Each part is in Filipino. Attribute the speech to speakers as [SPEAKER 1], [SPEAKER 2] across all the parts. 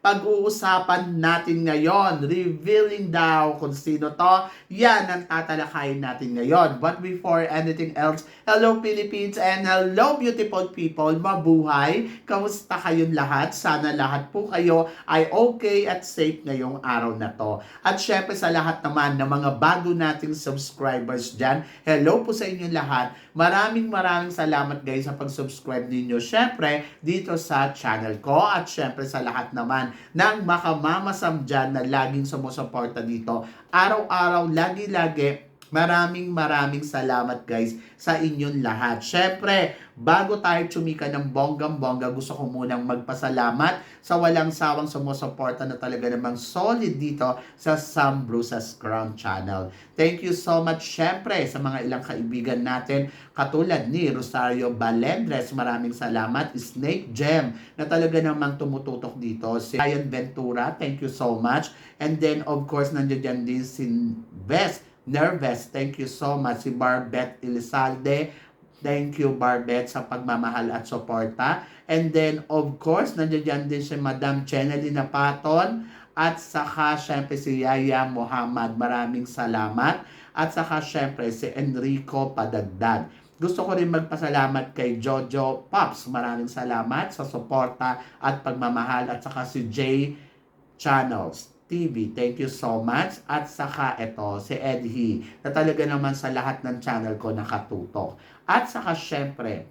[SPEAKER 1] Pag-uusapan natin ngayon, revealing daw kung sino to, yan ang tatalakayin natin ngayon. But before anything else, hello Philippines and hello beautiful people, mabuhay! Kamusta kayong lahat? Sana lahat po kayo ay okay at safe ngayong araw na to. At syempre sa lahat naman ng mga bago nating subscribers dyan, hello po sa inyo lahat. Maraming maraming salamat guys sa pag-subscribe ninyo. Syempre, dito sa channel ko at syempre sa lahat naman ng makamamasam dyan na laging sumusuporta dito. Araw-araw, lagi-lagi, Maraming maraming salamat guys sa inyong lahat. Syempre, bago tayo tsumika ng bonggang-bongga, gusto ko munang magpasalamat sa walang sawang sumusuporta na talaga namang solid dito sa Sam Brusas Crown Channel. Thank you so much syempre sa mga ilang kaibigan natin katulad ni Rosario Balendres. Maraming salamat. Snake Gem na talaga namang tumututok dito. Si Ryan Ventura, thank you so much. And then of course, nandiyan din si Best Nervous, thank you so much. Si Barbet Elizalde, thank you Barbet sa pagmamahal at suporta. And then, of course, nandiyan din si Madam Chenely Napaton at saka syempre si Yaya Muhammad. Maraming salamat. At saka syempre si Enrico Padagdag. Gusto ko rin magpasalamat kay Jojo Pops. Maraming salamat sa suporta at pagmamahal. At saka si Jay Channels. TV. Thank you so much. At saka ito, si Ed He, na talaga naman sa lahat ng channel ko nakatutok. At saka syempre,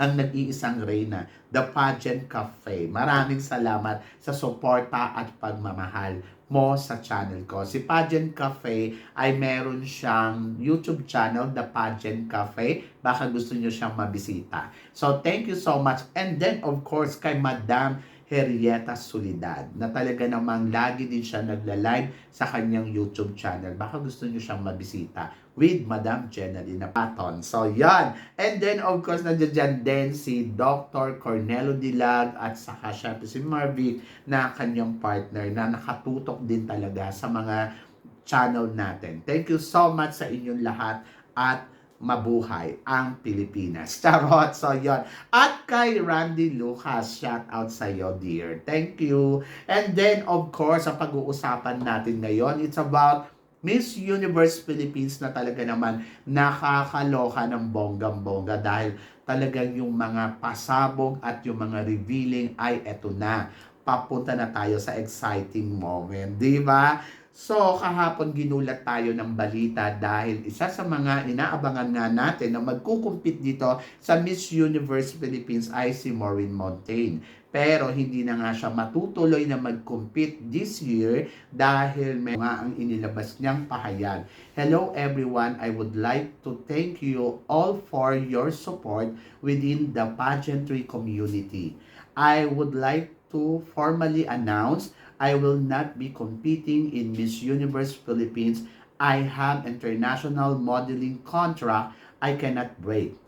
[SPEAKER 1] ang nag-iisang reyna, The Pageant Cafe. Maraming salamat sa suporta at pagmamahal mo sa channel ko. Si Pageant Cafe ay meron siyang YouTube channel, The Pageant Cafe. Baka gusto niyo siyang mabisita. So, thank you so much. And then, of course, kay Madam Henrietta Solidad na talaga namang lagi din siya nagla-live sa kanyang YouTube channel. Baka gusto niyo siyang mabisita with Madam Jenalina Paton. So, yan. And then, of course, nandiyan din si Dr. Cornelo Dilag at saka syempre si Marvic na kanyang partner na nakatutok din talaga sa mga channel natin. Thank you so much sa inyong lahat at mabuhay ang Pilipinas. Charot! So, yon. At kay Randy Lucas, shout out sa iyo, dear. Thank you. And then, of course, ang pag-uusapan natin ngayon, it's about Miss Universe Philippines na talaga naman nakakaloka ng bonggang-bongga dahil talagang yung mga pasabog at yung mga revealing ay eto na. Papunta na tayo sa exciting moment. Di ba? So, kahapon ginulat tayo ng balita dahil isa sa mga inaabangan nga natin na magkukumpit dito sa Miss Universe Philippines ay si Maureen Montaigne. Pero hindi na nga siya matutuloy na mag-compete this year dahil may nga ang inilabas niyang pahayag. Hello everyone, I would like to thank you all for your support within the pageantry community. I would like to formally announce I will not be competing in Miss Universe Philippines. I have international modeling contract I cannot break.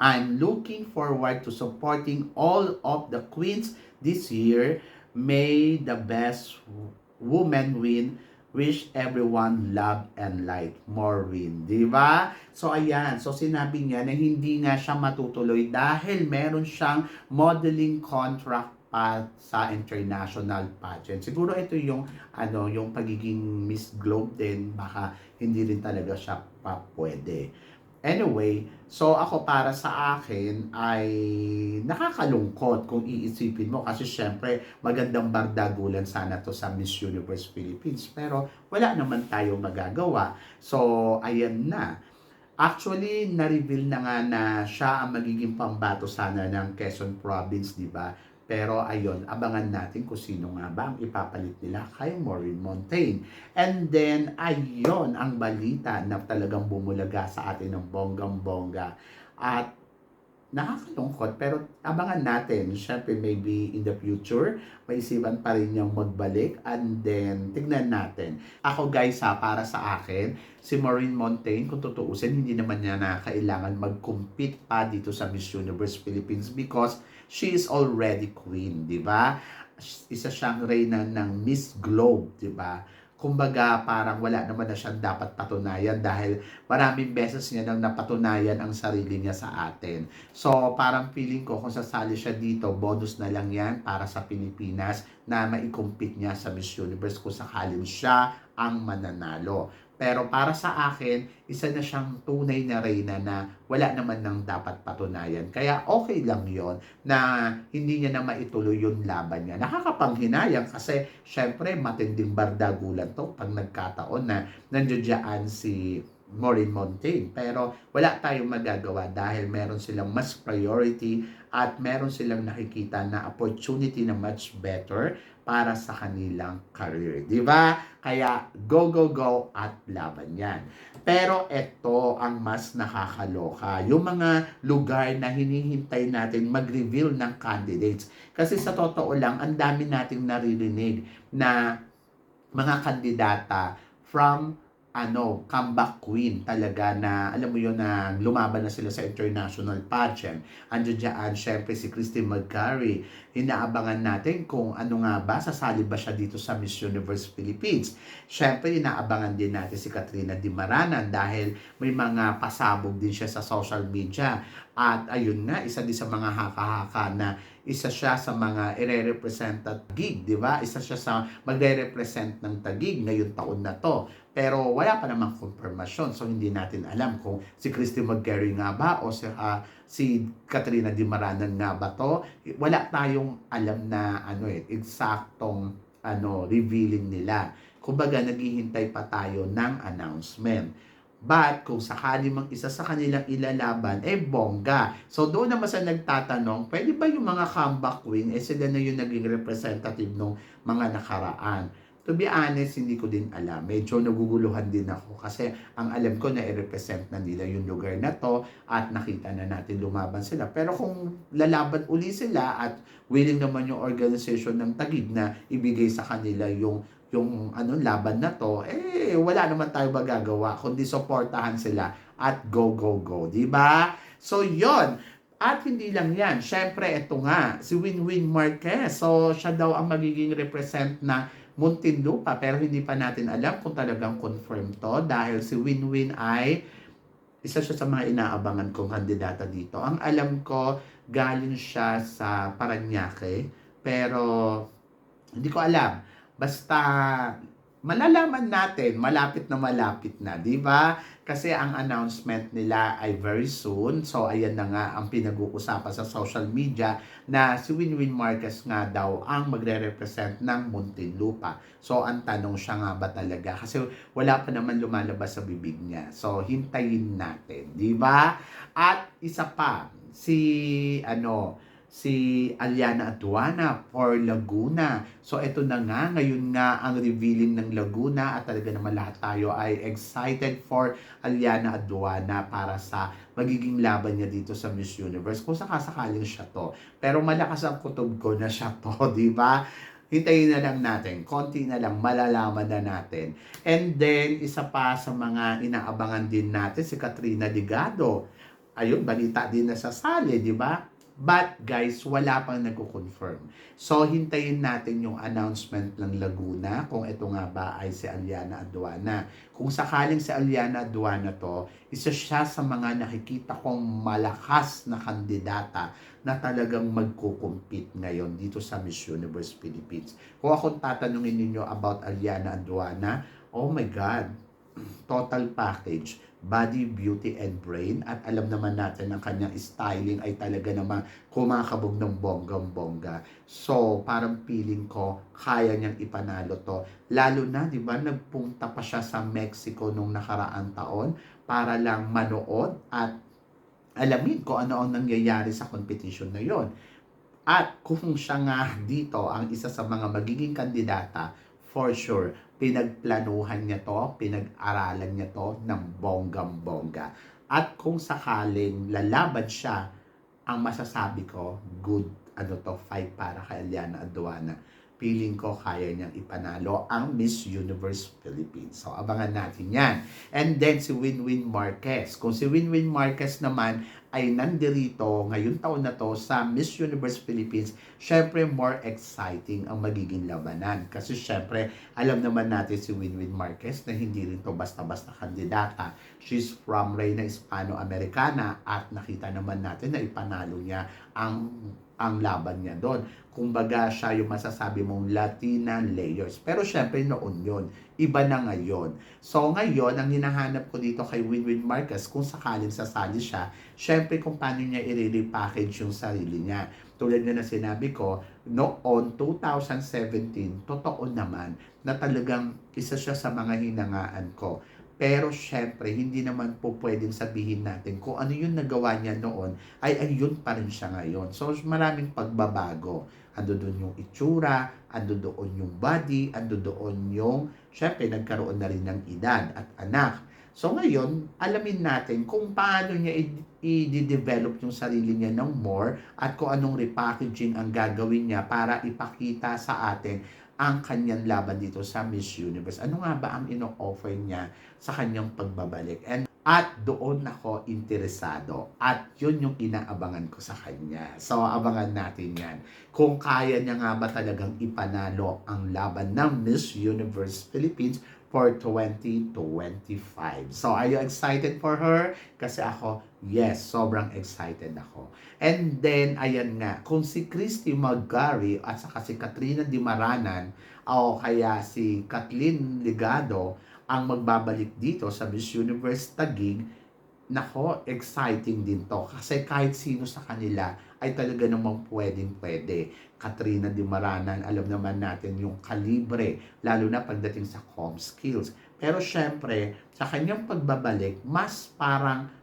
[SPEAKER 1] I'm looking forward to supporting all of the queens this year. May the best woman win. Wish everyone love and light. Maureen. Di ba? So, ayan. So, sinabi niya na hindi nga siya matutuloy dahil meron siyang modeling contract pa sa international pageant. Siguro ito yung ano, yung pagiging Miss Globe din baka hindi rin talaga siya pa pwede. Anyway, so ako para sa akin ay nakakalungkot kung iisipin mo kasi syempre magandang bardagulan sana to sa Miss Universe Philippines pero wala naman tayong magagawa. So, ayan na. Actually, na-reveal na nga na siya ang magiging pambato sana ng Quezon Province, di ba? Pero ayun, abangan natin kung sino nga ba ang ipapalit nila kay Maureen Montaigne. And then, ayun ang balita na talagang bumulaga sa atin ng bonggang-bongga. At nakakalungkot pero abangan natin. Syempre maybe in the future maisipan pa rin niyang magbalik. And then tignan natin. Ako guys ha para sa akin si Maureen Montaigne kung tutuusin hindi naman niya na kailangan mag-compete pa dito sa Miss Universe Philippines because she is already queen di ba? Isa siyang reyna ng Miss Globe di ba kumbaga parang wala naman na siyang dapat patunayan dahil maraming beses niya nang napatunayan ang sarili niya sa atin. So parang feeling ko kung sasali siya dito, bonus na lang yan para sa Pilipinas na maikumpit niya sa Miss Universe kung sakaling siya ang mananalo. Pero para sa akin, isa na siyang tunay na reyna na wala naman nang dapat patunayan. Kaya okay lang yon na hindi niya na maituloy yung laban niya. Nakakapanghinayang kasi syempre matinding bardagulan to pag nagkataon na nandiyan si Maureen Montaigne. Pero wala tayong magagawa dahil meron silang mas priority at meron silang nakikita na opportunity na much better para sa kanilang career. Di ba? Kaya go, go, go at laban yan. Pero ito ang mas nakakaloka. Yung mga lugar na hinihintay natin mag-reveal ng candidates. Kasi sa totoo lang, ang dami nating naririnig na mga kandidata from ano, comeback queen talaga na, alam mo yun, na lumaban na sila sa international pageant. Andiyan dyan, syempre si Christine McCarry. Inaabangan natin kung ano nga ba, sasali ba siya dito sa Miss Universe Philippines. Syempre, inaabangan din natin si Katrina Di Maranan dahil may mga pasabog din siya sa social media. At ayun nga, isa din sa mga haka-haka na isa siya sa mga ire-represent at gig, di ba? Isa siya sa magre-represent ng tagig ngayong taon na to. Pero wala pa namang confirmation. So hindi natin alam kung si Christy McGarry nga ba o si, ah, si Katrina Di Maranan nga ba to. Wala tayong alam na ano eh, eksaktong ano, revealing nila. Kumbaga, naghihintay pa tayo ng announcement. But kung sakali mang isa sa kanilang ilalaban, eh bongga. So doon naman sa nagtatanong, pwede ba yung mga comeback queen, eh sila na yung naging representative ng mga nakaraan? To be honest, hindi ko din alam. Medyo naguguluhan din ako kasi ang alam ko na i-represent na nila yung lugar na to at nakita na natin lumaban sila. Pero kung lalaban uli sila at willing naman yung organization ng Tagig na ibigay sa kanila yung yung ano laban na to, eh wala naman tayo magagawa kundi suportahan sila at go go go, 'di ba? So 'yon. At hindi lang yan. Syempre, ito nga, si Winwin Marquez. So, siya daw ang magiging represent na Muntinlupa. Pero hindi pa natin alam kung talagang confirm to. Dahil si Winwin ay isa siya sa mga inaabangan kong kandidata dito. Ang alam ko, galing siya sa Paranaque. Pero, hindi ko alam. Basta, malalaman natin, malapit na malapit na, di ba? Kasi ang announcement nila ay very soon. So, ayan na nga ang pinag-uusapan sa social media na si Winwin Marquez nga daw ang magre-represent ng Muntinlupa. So, ang tanong siya nga ba talaga? Kasi wala pa naman lumalabas sa bibig niya. So, hintayin natin, di ba? At isa pa, si ano, si Aliana Aduana for Laguna. So ito na nga, ngayon nga ang revealing ng Laguna at talaga naman lahat tayo ay excited for Aliana Aduana para sa magiging laban niya dito sa Miss Universe kung sakasakaling siya to. Pero malakas ang kutob ko na siya to, di ba? Hintayin na lang natin. Konti na lang, malalaman na natin. And then, isa pa sa mga inaabangan din natin, si Katrina Digado. Ayun, balita din na sa sali, di ba? But guys, wala pang nagko-confirm. So, hintayin natin yung announcement ng Laguna kung ito nga ba ay si Aliana Aduana. Kung sakaling si Aliana Aduana to, isa siya sa mga nakikita kong malakas na kandidata na talagang magkukumpit ngayon dito sa Miss Universe Philippines. Kung akong tatanungin ninyo about Aliana Aduana, oh my God, total package body, beauty, and brain. At alam naman natin ang kanyang styling ay talaga namang kumakabog ng bonggang-bongga. So, parang feeling ko, kaya niyang ipanalo to. Lalo na, di ba, nagpunta pa siya sa Mexico nung nakaraang taon para lang manood at alamin kung ano ang nangyayari sa competition na yon. At kung siya nga dito ang isa sa mga magiging kandidata, for sure, pinagplanuhan niya to, pinag-aralan niya to ng bonggam-bongga. At kung sakaling lalaban siya, ang masasabi ko, good ano to, fight para kay Eliana Aduana. feeling ko kaya niyang ipanalo ang Miss Universe Philippines. So, abangan natin yan. And then, si Winwin Marquez. Kung si Winwin Marquez naman ay nandirito ngayong taon na to sa Miss Universe Philippines, syempre more exciting ang magiging labanan. Kasi syempre, alam naman natin si Winwin Marquez na hindi rin to basta-basta kandidata. She's from Reina Hispano-Americana at nakita naman natin na ipanalo niya ang ang laban niya doon. Kumbaga siya yung masasabi mong Latina layers. Pero syempre noon yun. Iba na ngayon. So ngayon, ang hinahanap ko dito kay Winwin Marcus, kung sakaling sasali siya, syempre kung paano niya i-repackage yung sarili niya. Tulad nga na sinabi ko, noon 2017, totoo naman na talagang isa siya sa mga hinangaan ko. Pero syempre, hindi naman po pwedeng sabihin natin kung ano yung nagawa niya noon, ay ayun pa rin siya ngayon. So, maraming pagbabago. Ando doon yung itsura, ando doon yung body, ando doon yung, syempre, nagkaroon na rin ng edad at anak. So ngayon, alamin natin kung paano niya i-develop yung sarili niya ng more at kung anong repackaging ang gagawin niya para ipakita sa atin ang kanyang laban dito sa Miss Universe. Ano nga ba ang ino-offer niya sa kanyang pagbabalik? And at doon ako interesado. At yun yung inaabangan ko sa kanya. So, abangan natin yan. Kung kaya niya nga ba talagang ipanalo ang laban ng Miss Universe Philippines for 2025. So, are you excited for her? Kasi ako, yes, sobrang excited ako. And then, ayan nga, kung si Christy Magari at saka si Katrina Dimaranan o kaya si Kathleen Ligado ang magbabalik dito sa Miss Universe Taguig, nako, exciting din to. Kasi kahit sino sa kanila ay talaga namang pwedeng pwede. Katrina Dimaranan, alam naman natin yung kalibre, lalo na pagdating sa com skills. Pero syempre, sa kanyang pagbabalik, mas parang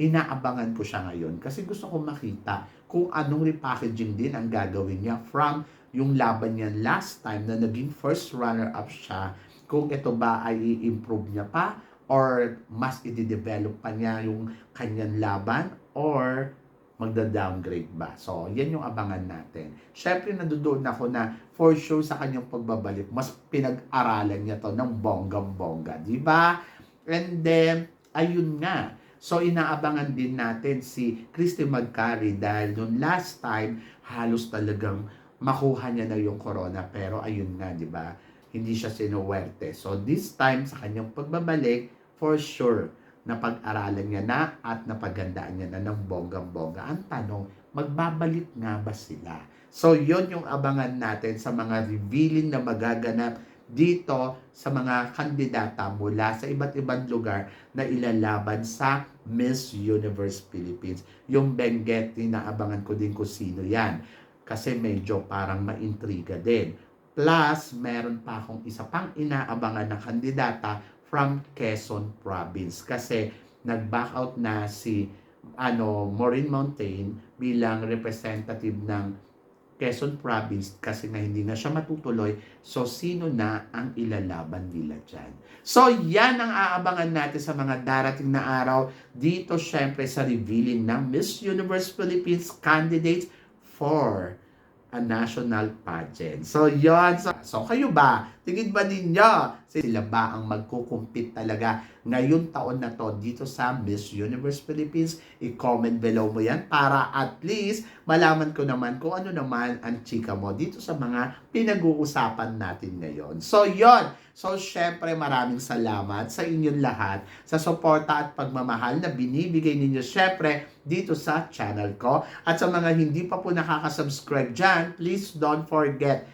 [SPEAKER 1] inaabangan ko siya ngayon kasi gusto ko makita kung anong repackaging din ang gagawin niya from yung laban niya last time na naging first runner-up siya, kung ito ba ay i-improve niya pa or mas i-develop pa niya yung kanyang laban or magda-downgrade ba. So, yan yung abangan natin. Siyempre, nadudoon ako na for sure sa kanyang pagbabalik, mas pinag-aralan niya to ng bonggang-bongga. Di ba? And then, ayun nga. So, inaabangan din natin si Christy Magcari dahil noon last time, halos talagang makuha niya na yung corona. Pero ayun nga, di ba? Hindi siya sinuwerte. So, this time, sa kanyang pagbabalik, for sure, napag-aralan niya na at napagandaan niya na ng bonggang-bongga. Ang tanong, magbabalik nga ba sila? So, yon yung abangan natin sa mga revealing na magaganap dito sa mga kandidata mula sa iba't ibang lugar na ilalaban sa Miss Universe Philippines. Yung Benguet, inaabangan ko din kung sino yan. Kasi medyo parang maintriga din. Plus, meron pa akong isa pang inaabangan na kandidata from Quezon Province kasi nag-back out na si ano Maureen Mountain bilang representative ng Quezon Province kasi nga hindi na siya matutuloy. So, sino na ang ilalaban nila dyan? So, yan ang aabangan natin sa mga darating na araw dito syempre sa revealing ng Miss Universe Philippines candidates for a national pageant. So, yon So, so, kayo ba? Tingin ba ninyo? Sila ba ang magkukumpit talaga ngayong taon na to dito sa Miss Universe Philippines? I-comment below mo yan para at least malaman ko naman kung ano naman ang chika mo dito sa mga pinag-uusapan natin ngayon. So, yon So, syempre maraming salamat sa inyong lahat sa suporta at pagmamahal na binibigay ninyo syempre dito sa channel ko. At sa mga hindi pa po nakaka-subscribe dyan, please don't forget